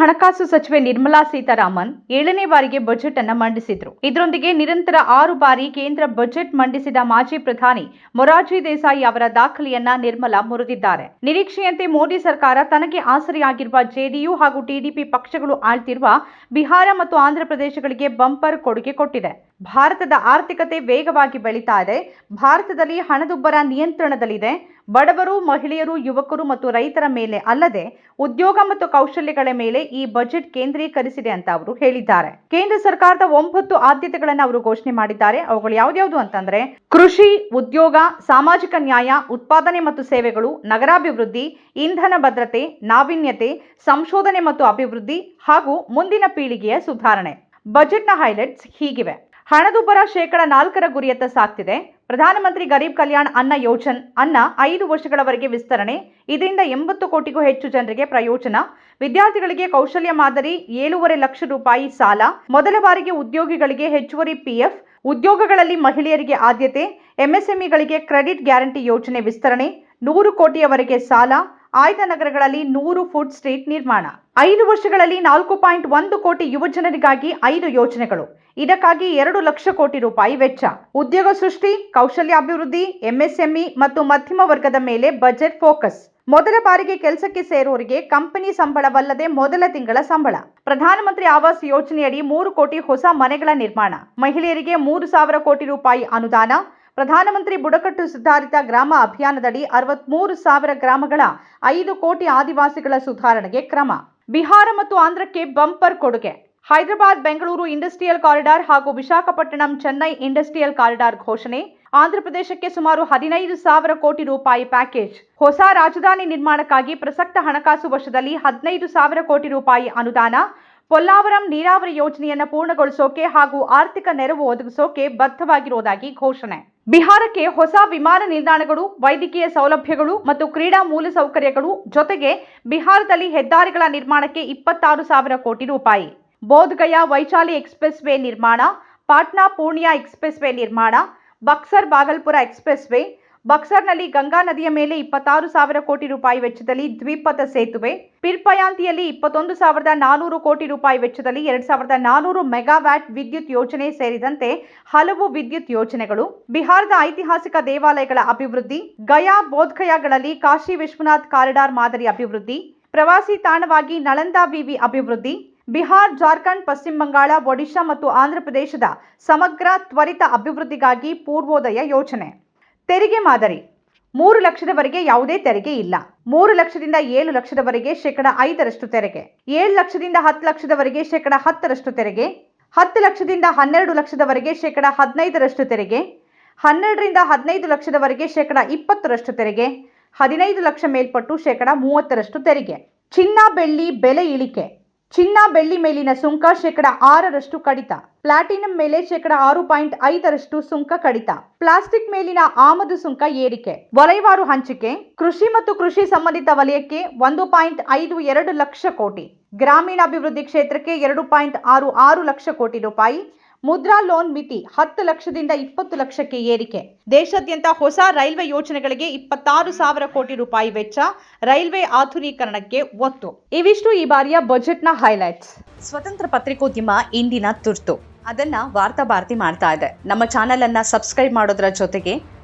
ಹಣಕಾಸು ಸಚಿವೆ ನಿರ್ಮಲಾ ಸೀತಾರಾಮನ್ ಏಳನೇ ಬಾರಿಗೆ ಬಜೆಟ್ ಅನ್ನು ಮಂಡಿಸಿದ್ರು. ಇದರೊಂದಿಗೆ ನಿರಂತರ ಆರು ಬಾರಿ ಕೇಂದ್ರ ಬಜೆಟ್ ಮಂಡಿಸಿದ ಮಾಜಿ ಪ್ರಧಾನಿ ಮೊರಾರ್ಜಿ ದೇಸಾಯಿ ಅವರ ದಾಖಲೆಯನ್ನ ನಿರ್ಮಲಾ ಮುರಿದಿದ್ದಾರೆ. ನಿರೀಕ್ಷೆಯಂತೆ ಮೋದಿ ಸರ್ಕಾರ ತನಗೆ ಆಸರೆಯಾಗಿರುವ ಜೆಡಿಯು ಹಾಗೂ ಟಿಡಿಪಿ ಪಕ್ಷಗಳು ಆಳ್ತಿರುವ ಬಿಹಾರ ಮತ್ತು ಆಂಧ್ರ ಪ್ರದೇಶಗಳಿಗೆ ಬಂಪರ್ ಕೊಡುಗೆ ಕೊಟ್ಟಿದೆ. ಭಾರತದ ಆರ್ಥಿಕತೆ ವೇಗವಾಗಿ ಬೆಳೀತಾ ಇದೆ. ಭಾರತದಲ್ಲಿ ಹಣದುಬ್ಬರ ನಿಯಂತ್ರಣದಲ್ಲಿದೆ. ಬಡವರು, ಮಹಿಳೆಯರು, ಯುವಕರು ಮತ್ತು ರೈತರ ಮೇಲೆ ಅಲ್ಲದೆ ಉದ್ಯೋಗ ಮತ್ತು ಕೌಶಲ್ಯಗಳ ಮೇಲೆ ಈ ಬಜೆಟ್ ಕೇಂದ್ರೀಕರಿಸಿದೆ ಅಂತ ಅವರು ಹೇಳಿದ್ದಾರೆ. ಕೇಂದ್ರ ಸರ್ಕಾರದ ಒಂಬತ್ತು ಆದ್ಯತೆಗಳನ್ನು ಅವರು ಘೋಷಣೆ ಮಾಡಿದ್ದಾರೆ. ಅವುಗಳು ಯಾವ್ದ್ಯಾವ್ದು ಅಂತಂದ್ರೆ ಕೃಷಿ, ಉದ್ಯೋಗ, ಸಾಮಾಜಿಕ ನ್ಯಾಯ, ಉತ್ಪಾದನೆ ಮತ್ತು ಸೇವೆಗಳು, ನಗರಾಭಿವೃದ್ಧಿ, ಇಂಧನ ಭದ್ರತೆ, ನಾವೀನ್ಯತೆ, ಸಂಶೋಧನೆ ಮತ್ತು ಅಭಿವೃದ್ಧಿ ಹಾಗೂ ಮುಂದಿನ ಪೀಳಿಗೆಯ ಸುಧಾರಣೆ. ಬಜೆಟ್ನ ಹೈಲೈಟ್ಸ್ ಹೀಗಿವೆ. ಹಣದುಬ್ಬರ ಶೇಕಡ ನಾಲ್ಕರ ಗುರಿಯತ್ತ ಸಾಕ್ತಿದೆ. ಪ್ರಧಾನಮಂತ್ರಿ ಗರೀಬ್ ಕಲ್ಯಾಣ್ ಅನ್ನ ಯೋಜನ್ ಅನ್ನ ಐದು ವರ್ಷಗಳವರೆಗೆ ವಿಸ್ತರಣೆ, ಇದರಿಂದ ಎಂಬತ್ತು ಕೋಟಿಗೂ ಹೆಚ್ಚು ಜನರಿಗೆ ಪ್ರಯೋಜನ. ವಿದ್ಯಾರ್ಥಿಗಳಿಗೆ ಕೌಶಲ್ಯ ಮಾದರಿ ಏಳೂವರೆ ಲಕ್ಷ ರೂಪಾಯಿ ಸಾಲ, ಮೊದಲ ಬಾರಿಗೆ ಉದ್ಯೋಗಿಗಳಿಗೆ ಹೆಚ್ಚುವರಿ ಪಿಎಫ್, ಉದ್ಯೋಗಗಳಲ್ಲಿ ಮಹಿಳೆಯರಿಗೆ ಆದ್ಯತೆ, ಎಂಎಸ್ಎಂಇಗಳಿಗೆ ಕ್ರೆಡಿಟ್ ಗ್ಯಾರಂಟಿ ಯೋಜನೆ ವಿಸ್ತರಣೆ, ನೂರು ಕೋಟಿಯವರೆಗೆ ಸಾಲ ಆಯ್ದ ನಗರಗಳಲ್ಲಿ ನೂರು ಫುಡ್ ಸ್ಟ್ರೀಟ್ ನಿರ್ಮಾಣ. ಐದು ವರ್ಷಗಳಲ್ಲಿ ನಾಲ್ಕು ಪಾಯಿಂಟ್ ಒಂದು ಕೋಟಿ ಯುವಜನರಿಗಾಗಿ ಐದು ಯೋಜನೆಗಳು. ಇದಕ್ಕಾಗಿ ಎರಡು ಲಕ್ಷ ಕೋಟಿ ರೂಪಾಯಿ ವೆಚ್ಚ. ಉದ್ಯೋಗ ಸೃಷ್ಟಿ ಕೌಶಲ್ಯ ಅಭಿವೃದ್ಧಿ ಎಂಎಸ್ಎಂಇ ಮತ್ತು ಮಧ್ಯಮ ವರ್ಗದ ಮೇಲೆ ಬಜೆಟ್ ಫೋಕಸ್. ಮೊದಲ ಬಾರಿಗೆ ಕೆಲಸಕ್ಕೆ ಸೇರುವವರಿಗೆ ಕಂಪನಿ ಸಂಬಳವಲ್ಲದೆ ಮೊದಲ ತಿಂಗಳ ಸಂಬಳ. ಪ್ರಧಾನಮಂತ್ರಿ ಆವಾಸ್ ಯೋಜನೆಯಡಿ ಮೂರು ಕೋಟಿ ಹೊಸ ಮನೆಗಳ ನಿರ್ಮಾಣ. ಮಹಿಳೆಯರಿಗೆ ಮೂರು ಸಾವಿರ ಕೋಟಿ ರೂಪಾಯಿ ಅನುದಾನ. ಪ್ರಧಾನಮಂತ್ರಿ ಬುಡಕಟ್ಟು ಸುಧಾರಿತ ಗ್ರಾಮ ಅಭಿಯಾನದಡಿ ಅರವತ್ಮೂರು ಸಾವಿರ ಗ್ರಾಮಗಳ ಐದು ಕೋಟಿ ಆದಿವಾಸಿಗಳ ಸುಧಾರಣೆಗೆ ಕ್ರಮ. ಬಿಹಾರ ಮತ್ತು ಆಂಧ್ರಕ್ಕೆ ಬಂಪರ್ ಕೊಡುಗೆ. ಹೈದರಾಬಾದ್, ಬೆಂಗಳೂರು ಇಂಡಸ್ಟ್ರಿಯಲ್ ಕಾರಿಡಾರ್ ಹಾಗೂ ವಿಶಾಖಪಟ್ಟಣಂ ಚೆನ್ನೈ ಇಂಡಸ್ಟ್ರಿಯಲ್ ಕಾರಿಡಾರ್ ಘೋಷಣೆ. ಆಂಧ್ರಪ್ರದೇಶಕ್ಕೆ ಸುಮಾರು ಹದಿನೈದು ಸಾವಿರ ಕೋಟಿ ರೂಪಾಯಿ ಪ್ಯಾಕೇಜ್. ಹೊಸ ರಾಜಧಾನಿ ನಿರ್ಮಾಣಕ್ಕಾಗಿ ಪ್ರಸಕ್ತ ಹಣಕಾಸು ವರ್ಷದಲ್ಲಿ ಹದಿನೈದು ಸಾವಿರ ಕೋಟಿ ರೂಪಾಯಿ ಅನುದಾನ. ಪೊಲ್ಲಾವರಂ ನೀರಾವರಿ ಯೋಜನೆಯನ್ನು ಪೂರ್ಣಗೊಳಿಸೋಕೆ ಹಾಗೂ ಆರ್ಥಿಕ ನೆರವು ಒದಗಿಸೋಕೆ ಬದ್ಧವಾಗಿರುವುದಾಗಿ ಘೋಷಣೆ. ಬಿಹಾರಕ್ಕೆ ಹೊಸ ವಿಮಾನ ನಿಲ್ದಾಣಗಳು, ವೈದ್ಯಕೀಯ ಸೌಲಭ್ಯಗಳು ಮತ್ತು ಕ್ರೀಡಾ ಮೂಲಸೌಕರ್ಯಗಳು ಜೊತೆಗೆ ಬಿಹಾರದಲ್ಲಿ ಹೆದ್ದಾರಿಗಳ ನಿರ್ಮಾಣಕ್ಕೆ ಇಪ್ಪತ್ತಾರು ಸಾವಿರ ಕೋಟಿ ರೂಪಾಯಿ. ಬೋಧ್ಗಯಾ ವೈಶಾಲಿ ಎಕ್ಸ್ಪ್ರೆಸ್ ವೇ ನಿರ್ಮಾಣ, ಪಾಟ್ನಾ ಪೂರ್ಣಿಯಾ ಎಕ್ಸ್ಪ್ರೆಸ್ ವೇ ನಿರ್ಮಾಣ, ಬಕ್ಸರ್ ಬಾಗಲ್ಪುರ ಎಕ್ಸ್ಪ್ರೆಸ್ ವೇ ಬಕ್ಸರ್ನಲ್ಲಿ ಗಂಗಾ ನದಿಯ ಮೇಲೆ ಇಪ್ಪತ್ತಾರು ಸಾವಿರ ಕೋಟಿ ರೂಪಾಯಿ ವೆಚ್ಚದಲ್ಲಿ ದ್ವಿಪಥ ಸೇತುವೆ, ಪಿರ್ಪಯಾಂತಿಯಲ್ಲಿ ಇಪ್ಪತ್ತೊಂದು ಸಾವಿರದ ನಾನೂರು ಕೋಟಿ ರೂಪಾಯಿ ವೆಚ್ಚದಲ್ಲಿ ಎರಡ್ ಸಾವಿರದ ನಾನೂರು ಮೆಗಾವ್ಯಾಟ್ ವಿದ್ಯುತ್ ಯೋಜನೆ ಸೇರಿದಂತೆ ಹಲವು ವಿದ್ಯುತ್ ಯೋಜನೆಗಳು. ಬಿಹಾರದ ಐತಿಹಾಸಿಕ ದೇವಾಲಯಗಳ ಅಭಿವೃದ್ಧಿ, ಗಯಾ ಬೋಧ್ಗಯಾಗಳಲ್ಲಿ ಕಾಶಿ ವಿಶ್ವನಾಥ್ ಕಾರಿಡಾರ್ ಮಾದರಿ ಅಭಿವೃದ್ಧಿ, ಪ್ರವಾಸಿ ತಾಣವಾಗಿ ನಳಂದಾ ವಿವಿ ಅಭಿವೃದ್ಧಿ, ಬಿಹಾರ್, ಜಾರ್ಖಂಡ್, ಪಶ್ಚಿಮ ಬಂಗಾಳ, ಒಡಿಶಾ ಮತ್ತು ಆಂಧ್ರಪ್ರದೇಶದ ಸಮಗ್ರ ತ್ವರಿತ ಅಭಿವೃದ್ಧಿಗಾಗಿ ಪೂರ್ವೋದಯ ಯೋಜನೆ. ತೆರಿಗೆ ಮಾದರಿ. ಮೂರು ಲಕ್ಷದವರೆಗೆ ಯಾವುದೇ ತೆರಿಗೆ ಇಲ್ಲ. ಮೂರು ಲಕ್ಷದಿಂದ ಏಳು ಲಕ್ಷದವರೆಗೆ ಶೇಕಡ ಐದರಷ್ಟು ತೆರಿಗೆ. ಏಳು ಲಕ್ಷದಿಂದ ಹತ್ತು ಲಕ್ಷದವರೆಗೆ ಶೇಕಡ ಹತ್ತರಷ್ಟು ತೆರಿಗೆ. ಹತ್ತು ಲಕ್ಷದಿಂದ ಹನ್ನೆರಡು ಲಕ್ಷದವರೆಗೆ ಶೇಕಡ ಹದಿನೈದರಷ್ಟು ತೆರಿಗೆ. ಹನ್ನೆರಡರಿಂದ ಹದಿನೈದು ಲಕ್ಷದವರೆಗೆ ಶೇಕಡ ಇಪ್ಪತ್ತರಷ್ಟು ತೆರಿಗೆ. ಹದಿನೈದು ಲಕ್ಷ ಮೇಲ್ಪಟ್ಟು ಶೇಕಡ ಮೂವತ್ತರಷ್ಟು ತೆರಿಗೆ. ಚಿನ್ನ, ಬೆಳ್ಳಿ, ಬೆಲೆ ಇಳಿಕೆ. ಚಿನ್ನ ಬೆಳ್ಳಿ ಮೇಲಿನ ಸುಂಕ ಶೇಕಡ ಆರರಷ್ಟು ಕಡಿತ. ಪ್ಲಾಟಿನಂ ಮೇಲೆ ಶೇಕಡ ಆರು ಪಾಯಿಂಟ್ ಐದರಷ್ಟು ಸುಂಕ ಕಡಿತ. ಪ್ಲಾಸ್ಟಿಕ್ ಮೇಲಿನ ಆಮದು ಸುಂಕ ಏರಿಕೆ. ವಲಯವಾರು ಹಂಚಿಕೆ. ಕೃಷಿ ಮತ್ತು ಕೃಷಿ ಸಂಬಂಧಿತ ವಲಯಕ್ಕೆ ಒಂದು ಪಾಯಿಂಟ್ ಐದು ಎರಡು ಲಕ್ಷ ಕೋಟಿ. ಗ್ರಾಮೀಣಾಭಿವೃದ್ಧಿ ಕ್ಷೇತ್ರಕ್ಕೆ ಎರಡು ಪಾಯಿಂಟ್ ಆರು ಆರು ಲಕ್ಷ ಕೋಟಿ ರೂಪಾಯಿ. ಮುದ್ರಾ ಲೋನ್ ಮಿತಿ ಹತ್ತು ಲಕ್ಷದಿಂದ ಇಪ್ಪತ್ತು ಲಕ್ಷಕ್ಕೆ ಏರಿಕೆ. ದೇಶಾದ್ಯಂತ ಹೊಸ ರೈಲ್ವೆ ಯೋಜನೆಗಳಿಗೆ ಇಪ್ಪತ್ತಾರು ಸಾವಿರ ಕೋಟಿ ರೂಪಾಯಿ ವೆಚ್ಚ, ರೈಲ್ವೆ ಆಧುನೀಕರಣಕ್ಕೆ ಒತ್ತು. ಇವಿಷ್ಟು ಈ ಬಾರಿಯ ಬಜೆಟ್ನ ಹೈಲೈಟ್ಸ್. ಸ್ವತಂತ್ರ ಪತ್ರಿಕೋದ್ಯಮ ಇಂದಿನ ತುರ್ತು. ಅದನ್ನ ವಾರ್ತಾ ಭಾರತಿ ಮಾಡ್ತಾ ಇದೆ. ನಮ್ಮ ಚಾನೆಲ್ ಅನ್ನ ಸಬ್ಸ್ಕ್ರೈಬ್ ಮಾಡೋದ್ರ ಜೊತೆಗೆ